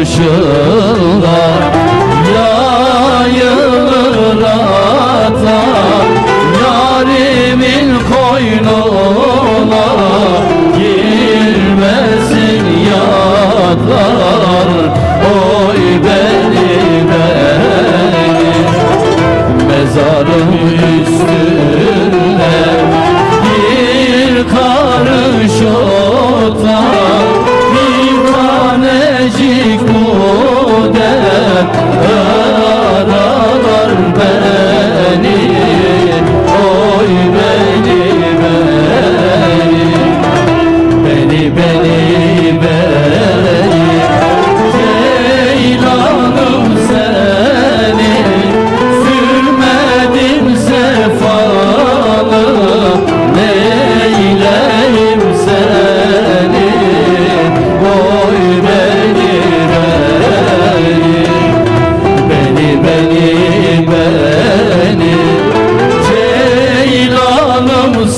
başı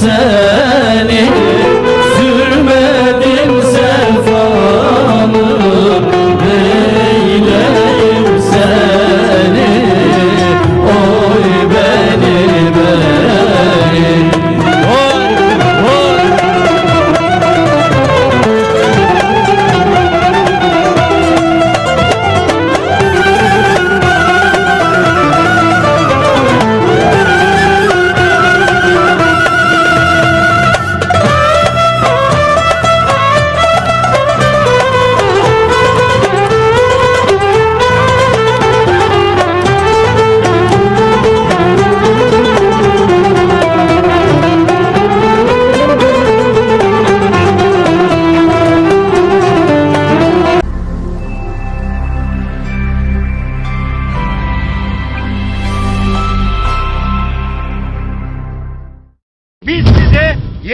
sir.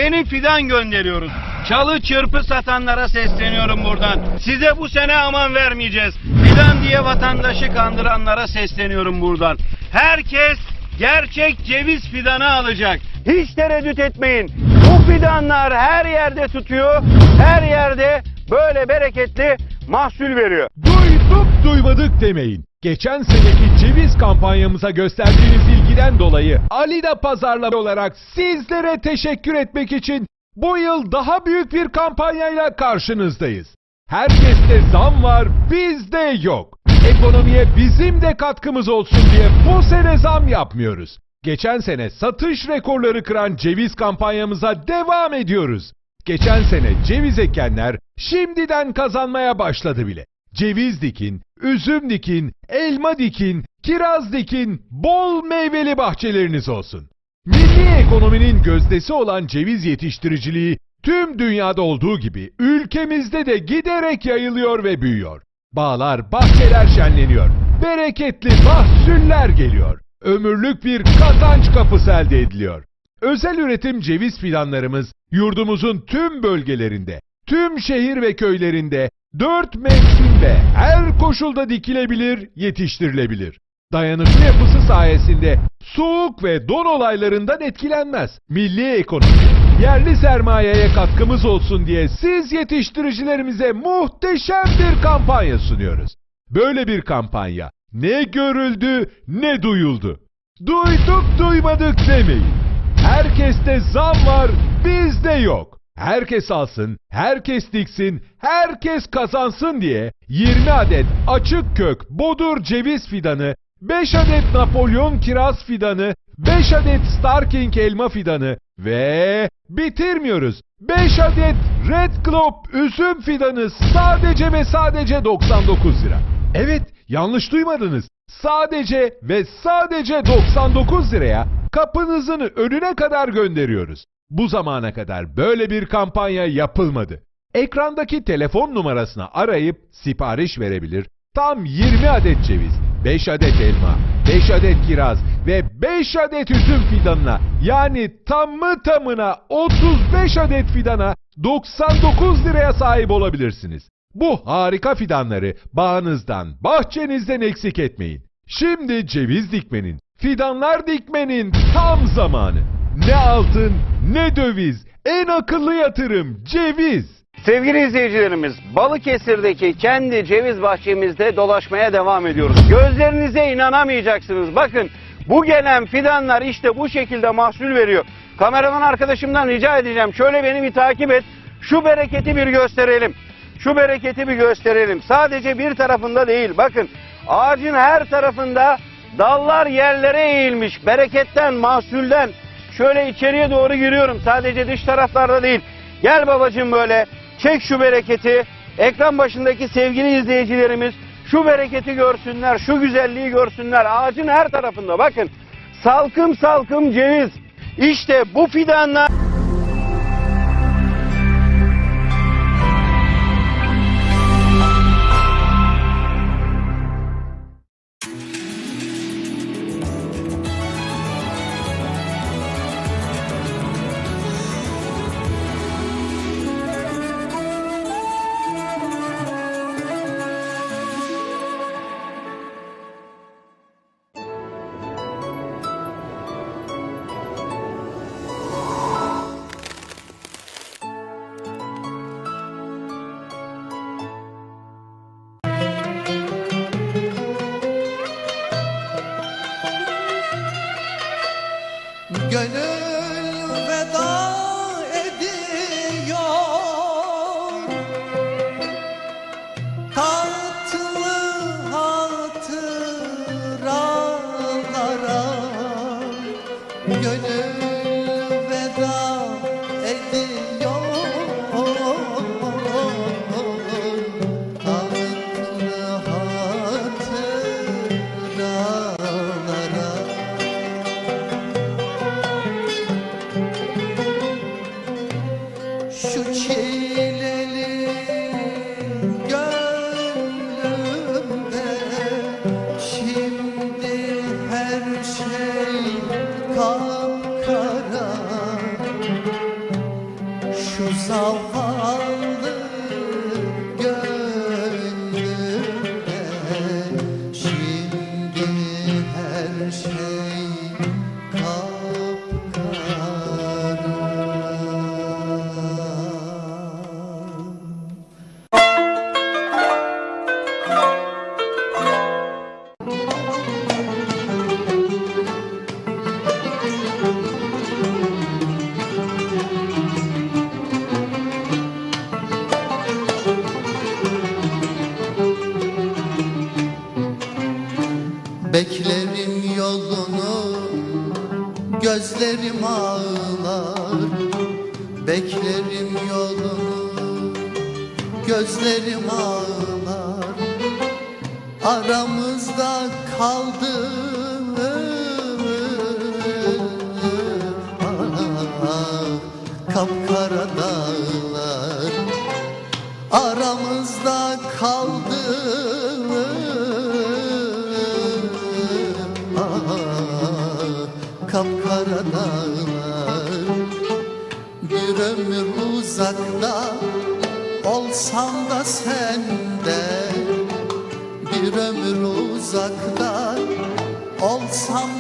Yeni fidan gönderiyoruz. Çalı çırpı satanlara sesleniyorum buradan. Size bu sene aman vermeyeceğiz. Fidan diye vatandaşı kandıranlara sesleniyorum buradan. Herkes gerçek ceviz fidanı alacak. Hiç tereddüt etmeyin. Bu fidanlar her yerde tutuyor. Her yerde böyle bereketli mahsul veriyor. Duyduk duymadık demeyin. Geçen seneki ceviz kampanyamıza gösterdiğiniz ilgiden dolayı Alida Pazarlama olarak sizlere teşekkür etmek için bu yıl daha büyük bir kampanyayla karşınızdayız. Herkeste zam var, bizde yok. Ekonomiye bizim de katkımız olsun diye bu sene zam yapmıyoruz. Geçen sene satış rekorları kıran ceviz kampanyamıza devam ediyoruz. Geçen sene ceviz ekenler şimdiden kazanmaya başladı bile. Ceviz dikin, üzüm dikin, elma dikin, kiraz dikin, bol meyveli bahçeleriniz olsun. Milli ekonominin gözdesi olan ceviz yetiştiriciliği tüm dünyada olduğu gibi ülkemizde de giderek yayılıyor ve büyüyor. Bağlar, bahçeler şenleniyor. Bereketli mahsuller geliyor. Ömürlük bir kazanç kapısı elde ediliyor. Özel üretim ceviz fidanlarımız yurdumuzun tüm bölgelerinde, tüm şehir ve köylerinde dört mevsim ve her koşulda dikilebilir, yetiştirilebilir. Dayanıklı yapısı sayesinde soğuk ve don olaylarından etkilenmez. Milli ekonomi, yerli sermayeye katkımız olsun diye siz yetiştiricilerimize muhteşem bir kampanya sunuyoruz. Böyle bir kampanya ne görüldü ne duyuldu. Duyduk duymadık demeyin. Herkeste zam var, bizde yok. Herkes alsın, herkes diksin, herkes kazansın diye 20 adet açık kök bodur ceviz fidanı, 5 adet Napolyon kiraz fidanı, 5 adet Star King elma fidanı ve bitirmiyoruz. 5 adet Red Globe üzüm fidanı sadece ve sadece 99 lira. Evet, yanlış duymadınız. Sadece ve sadece 99 liraya kapınızın önüne kadar gönderiyoruz. Bu zamana kadar böyle bir kampanya yapılmadı. Ekrandaki telefon numarasına arayıp sipariş verebilir. Tam 20 adet ceviz, 5 adet elma, 5 adet kiraz ve 5 adet üzüm fidanına yani tamı tamına 35 adet fidana 99 liraya sahip olabilirsiniz. Bu harika fidanları bağınızdan, bahçenizden eksik etmeyin. Şimdi ceviz dikmenin, fidanlar dikmenin tam zamanı. Ne altın, ne döviz, en akıllı yatırım ceviz. Sevgili izleyicilerimiz, Balıkesir'deki kendi ceviz bahçemizde dolaşmaya devam ediyoruz. Gözlerinize inanamayacaksınız. Bakın bu gelen fidanlar işte bu şekilde mahsul veriyor. Kameraman arkadaşımdan rica edeceğim. Şöyle beni bir takip et. Şu bereketi bir gösterelim. Şu bereketi bir gösterelim. Sadece bir tarafında değil. Bakın ağacın her tarafında dallar yerlere eğilmiş. Bereketten, mahsulden. Şöyle içeriye doğru giriyorum. Sadece dış taraflarda değil. Gel babacığım böyle. Çek şu bereketi. Ekran başındaki sevgili izleyicilerimiz şu bereketi görsünler, şu güzelliği görsünler. Ağacın her tarafında bakın. Salkım salkım ceviz. İşte bu fidanlar to kapkara Şu zavallı Gözlerim ağlar Beklerim yolunu. Gözlerim ağlar Aramızda kaldı Kapkara dağlar. Bir ömür uzakta Olsam da sende. Bir ömür uzakta Olsam